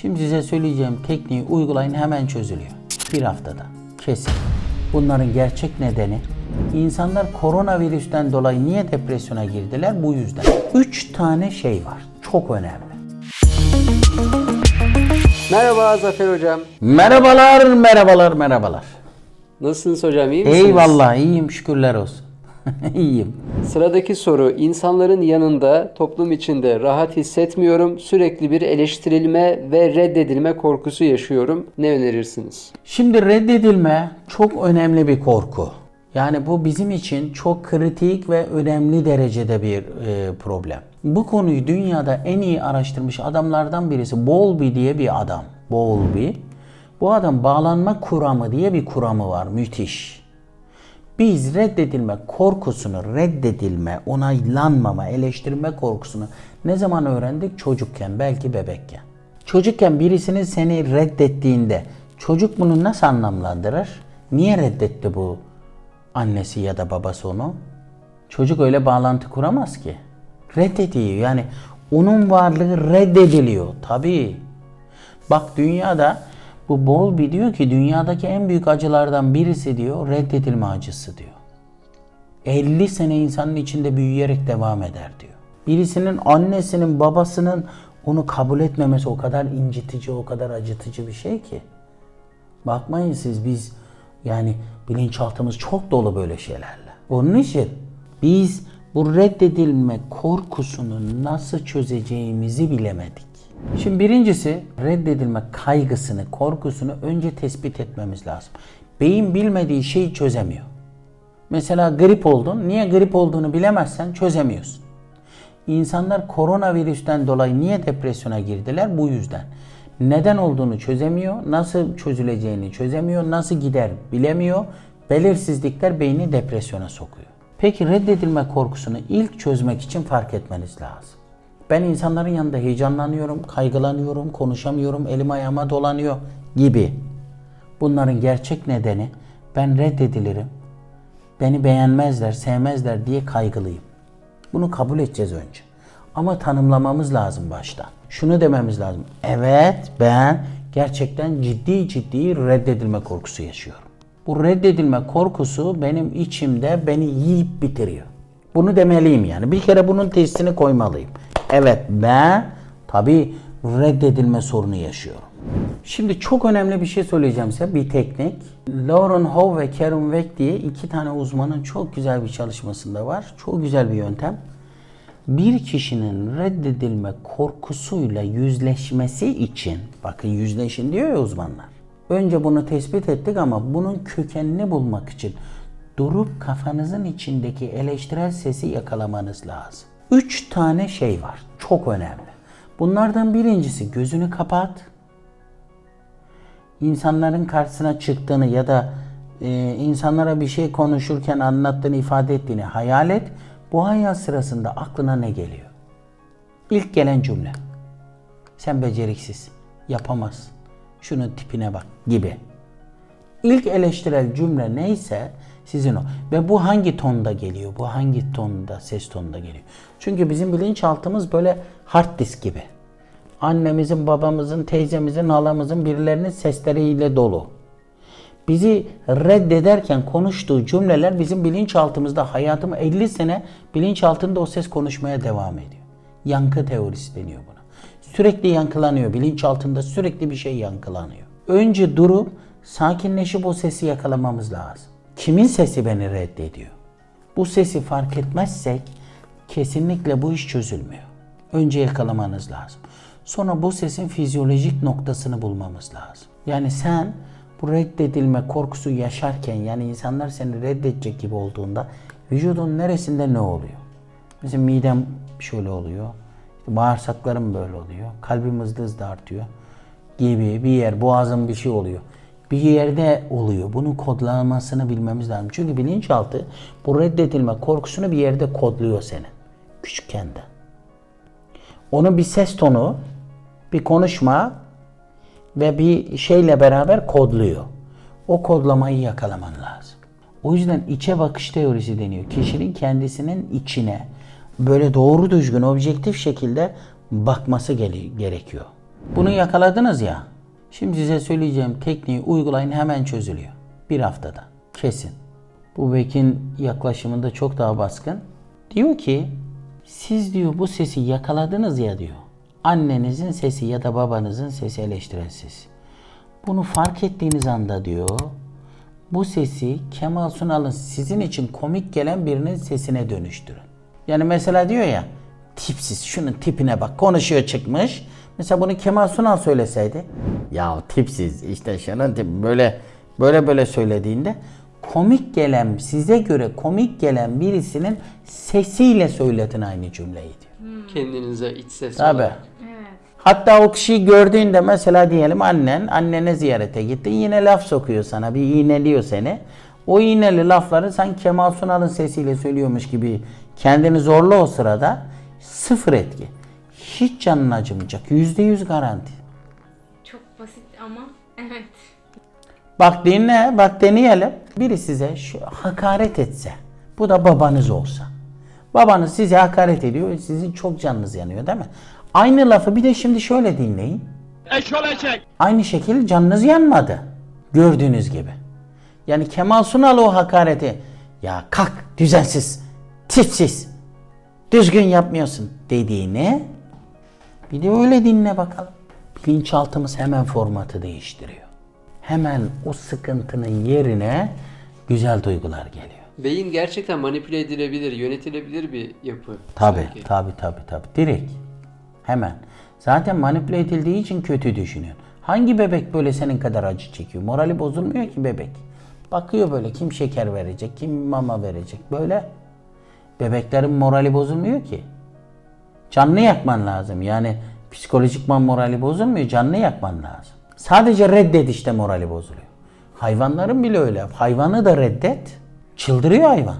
Şimdi size söyleyeceğim tekniği uygulayın hemen çözülüyor. Bir haftada. Kesin. Bunların gerçek nedeni insanlar koronavirüsten dolayı niye depresyona girdiler? Bu yüzden. Üç tane şey var. Çok önemli. Merhaba Zafer Hocam. Merhabalar, merhabalar, merhabalar. Nasılsınız hocam iyi misiniz? Eyvallah, iyiyim şükürler olsun. iyiyim. Sıradaki soru. İnsanların yanında, toplum içinde rahat hissetmiyorum. Sürekli bir eleştirilme ve reddedilme korkusu yaşıyorum. Ne önerirsiniz? Şimdi reddedilme çok önemli bir korku. Yani bu bizim için çok kritik ve önemli derecede bir e, problem. Bu konuyu dünyada en iyi araştırmış adamlardan birisi Bowlby diye bir adam. Bowlby. Bu adam bağlanma kuramı diye bir kuramı var. Müthiş. Biz reddedilme korkusunu, reddedilme, onaylanmama, eleştirilme korkusunu ne zaman öğrendik? Çocukken, belki bebekken. Çocukken birisinin seni reddettiğinde çocuk bunu nasıl anlamlandırır? Niye reddetti bu annesi ya da babası onu? Çocuk öyle bağlantı kuramaz ki. Reddediyor yani onun varlığı reddediliyor tabii. Bak dünyada bu Bowlby diyor ki dünyadaki en büyük acılardan birisi diyor reddedilme acısı diyor. 50 sene insanın içinde büyüyerek devam eder diyor. Birisinin annesinin babasının onu kabul etmemesi o kadar incitici, o kadar acıtıcı bir şey ki. Bakmayın siz biz yani bilinçaltımız çok dolu böyle şeylerle. Onun için biz bu reddedilme korkusunu nasıl çözeceğimizi bilemedik. Şimdi birincisi reddedilme kaygısını, korkusunu önce tespit etmemiz lazım. Beyin bilmediği şeyi çözemiyor. Mesela grip oldun. Niye grip olduğunu bilemezsen çözemiyorsun. İnsanlar koronavirüsten dolayı niye depresyona girdiler? Bu yüzden. Neden olduğunu çözemiyor, nasıl çözüleceğini çözemiyor, nasıl gider bilemiyor. Belirsizlikler beyni depresyona sokuyor. Peki reddedilme korkusunu ilk çözmek için fark etmeniz lazım. Ben insanların yanında heyecanlanıyorum, kaygılanıyorum, konuşamıyorum, elim ayağıma dolanıyor gibi. Bunların gerçek nedeni ben reddedilirim, beni beğenmezler, sevmezler diye kaygılıyım. Bunu kabul edeceğiz önce. Ama tanımlamamız lazım başta. Şunu dememiz lazım. Evet ben gerçekten ciddi ciddi reddedilme korkusu yaşıyorum. Bu reddedilme korkusu benim içimde beni yiyip bitiriyor. Bunu demeliyim yani. Bir kere bunun testini koymalıyım. Evet ben tabii reddedilme sorunu yaşıyorum. Şimdi çok önemli bir şey söyleyeceğim size. Bir teknik. Lauren Howe ve Karen Weck diye iki tane uzmanın çok güzel bir çalışmasında var. Çok güzel bir yöntem. Bir kişinin reddedilme korkusuyla yüzleşmesi için, bakın yüzleşin diyor ya uzmanlar. Önce bunu tespit ettik ama bunun kökenini bulmak için durup kafanızın içindeki eleştirel sesi yakalamanız lazım. Üç tane şey var. Çok önemli. Bunlardan birincisi gözünü kapat. İnsanların karşısına çıktığını ya da e, insanlara bir şey konuşurken anlattığını, ifade ettiğini hayal et. Bu hayal sırasında aklına ne geliyor? İlk gelen cümle. Sen beceriksiz, yapamazsın. Şunun tipine bak gibi. İlk eleştirel cümle neyse sizin o. Ve bu hangi tonda geliyor? Bu hangi tonda, ses tonunda geliyor? Çünkü bizim bilinçaltımız böyle hard disk gibi. Annemizin, babamızın, teyzemizin, halamızın birilerinin sesleriyle dolu. Bizi reddederken konuştuğu cümleler bizim bilinçaltımızda hayatım 50 sene bilinçaltında o ses konuşmaya devam ediyor. Yankı teorisi deniyor buna. Sürekli yankılanıyor. Bilinçaltında sürekli bir şey yankılanıyor. Önce durup sakinleşip o sesi yakalamamız lazım. Kimin sesi beni reddediyor? Bu sesi fark etmezsek kesinlikle bu iş çözülmüyor. Önce yakalamanız lazım. Sonra bu sesin fizyolojik noktasını bulmamız lazım. Yani sen bu reddedilme korkusu yaşarken yani insanlar seni reddedecek gibi olduğunda vücudun neresinde ne oluyor? Mesela midem şöyle oluyor. İşte bağırsaklarım böyle oluyor. Kalbim hızlı hızlı artıyor. Gibi bir yer boğazım bir şey oluyor. Bir yerde oluyor. Bunun kodlamasını bilmemiz lazım. Çünkü bilinçaltı bu reddedilme korkusunu bir yerde kodluyor senin. Küçükken de. Onun bir ses tonu, bir konuşma ve bir şeyle beraber kodluyor. O kodlamayı yakalaman lazım. O yüzden içe bakış teorisi deniyor. Kişinin kendisinin içine böyle doğru düzgün objektif şekilde bakması gere- gerekiyor. Bunu yakaladınız ya. Şimdi size söyleyeceğim tekniği uygulayın hemen çözülüyor. Bir haftada. Kesin. Bu Beck'in yaklaşımında çok daha baskın. Diyor ki siz diyor bu sesi yakaladınız ya diyor. Annenizin sesi ya da babanızın sesi eleştiren sesi. Bunu fark ettiğiniz anda diyor bu sesi Kemal Sunal'ın sizin için komik gelen birinin sesine dönüştürün. Yani mesela diyor ya tipsiz şunun tipine bak konuşuyor çıkmış. Mesela bunu Kemal Sunal söyleseydi ya tipsiz işte şunun tip böyle böyle böyle söylediğinde komik gelen size göre komik gelen birisinin sesiyle söyletin aynı cümleyi diyor. Kendinize iç ses Tabii. olarak. Hatta o kişiyi gördüğünde mesela diyelim annen annene ziyarete gitti yine laf sokuyor sana bir iğneliyor seni. O iğneli lafları sen Kemal Sunal'ın sesiyle söylüyormuş gibi kendini zorla o sırada sıfır etki. Hiç canın acımayacak. Yüzde yüz garanti. Çok basit ama evet. Bak dinle, bak deneyelim. Biri size şu hakaret etse, bu da babanız olsa. Babanız size hakaret ediyor sizin çok canınız yanıyor değil mi? Aynı lafı bir de şimdi şöyle dinleyin. Eşolacak. Aynı şekilde canınız yanmadı. Gördüğünüz gibi. Yani Kemal Sunal o hakareti ya kalk düzensiz, tipsiz, düzgün yapmıyorsun dediğini bir de öyle dinle bakalım. Bilinçaltımız hemen formatı değiştiriyor. Hemen o sıkıntının yerine güzel duygular geliyor. Beyin gerçekten manipüle edilebilir, yönetilebilir bir yapı. Tabi tabi tabi tabi direkt hemen. Zaten manipüle edildiği için kötü düşünüyor. Hangi bebek böyle senin kadar acı çekiyor? Morali bozulmuyor ki bebek. Bakıyor böyle kim şeker verecek, kim mama verecek böyle. Bebeklerin morali bozulmuyor ki. Canlı yakman lazım. Yani psikolojikman morali bozulmuyor. Canlı yakman lazım. Sadece reddedişte morali bozuluyor. Hayvanların bile öyle. Hayvanı da reddet. Çıldırıyor hayvan.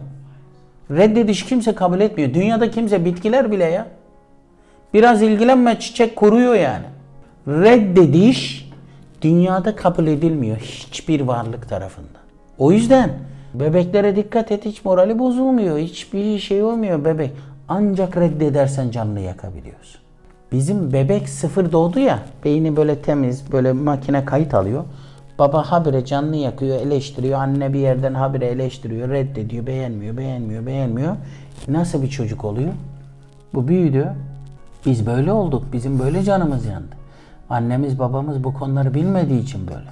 Reddediş kimse kabul etmiyor. Dünyada kimse bitkiler bile ya. Biraz ilgilenme çiçek kuruyor yani. Reddediş dünyada kabul edilmiyor hiçbir varlık tarafından. O yüzden bebeklere dikkat et hiç morali bozulmuyor. Hiçbir şey olmuyor bebek. Ancak reddedersen canını yakabiliyorsun. Bizim bebek sıfır doğdu ya beyni böyle temiz böyle makine kayıt alıyor. Baba habire canını yakıyor, eleştiriyor. Anne bir yerden habire eleştiriyor, reddediyor, beğenmiyor, beğenmiyor, beğenmiyor. Nasıl bir çocuk oluyor? Bu büyüdü. Biz böyle olduk. Bizim böyle canımız yandı. Annemiz babamız bu konuları bilmediği için böyle.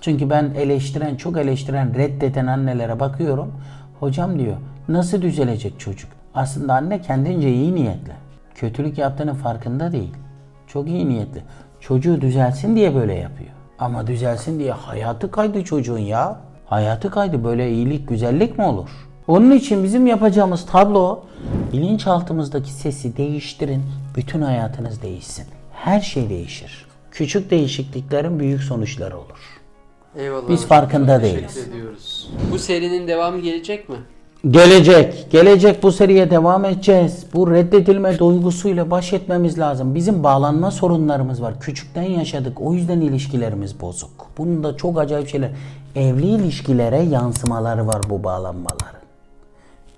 Çünkü ben eleştiren, çok eleştiren, reddeden annelere bakıyorum. Hocam diyor, nasıl düzelecek çocuk? Aslında anne kendince iyi niyetli. Kötülük yaptığının farkında değil. Çok iyi niyetli. Çocuğu düzelsin diye böyle yapıyor. Ama düzelsin diye hayatı kaydı çocuğun ya. Hayatı kaydı. Böyle iyilik, güzellik mi olur? Onun için bizim yapacağımız tablo bilinçaltımızdaki sesi değiştirin. Bütün hayatınız değişsin. Her şey değişir. Küçük değişikliklerin büyük sonuçları olur. Eyvallah. Biz farkında değiliz. Bu serinin devamı gelecek mi? Gelecek, gelecek bu seriye devam edeceğiz. Bu reddedilme duygusuyla baş etmemiz lazım. Bizim bağlanma sorunlarımız var. Küçükten yaşadık. O yüzden ilişkilerimiz bozuk. Bunun da çok acayip şeyler. Evli ilişkilere yansımaları var bu bağlanmaların.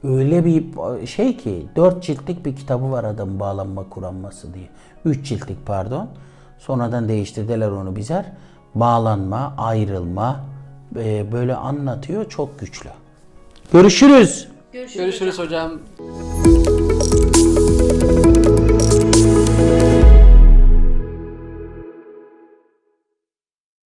Öyle bir şey ki dört ciltlik bir kitabı var adamın bağlanma kuranması diye. Üç ciltlik pardon. Sonradan değiştirdiler onu bizer. Bağlanma, ayrılma e, böyle anlatıyor çok güçlü. Görüşürüz. Görüşürüz. Görüşürüz hocam.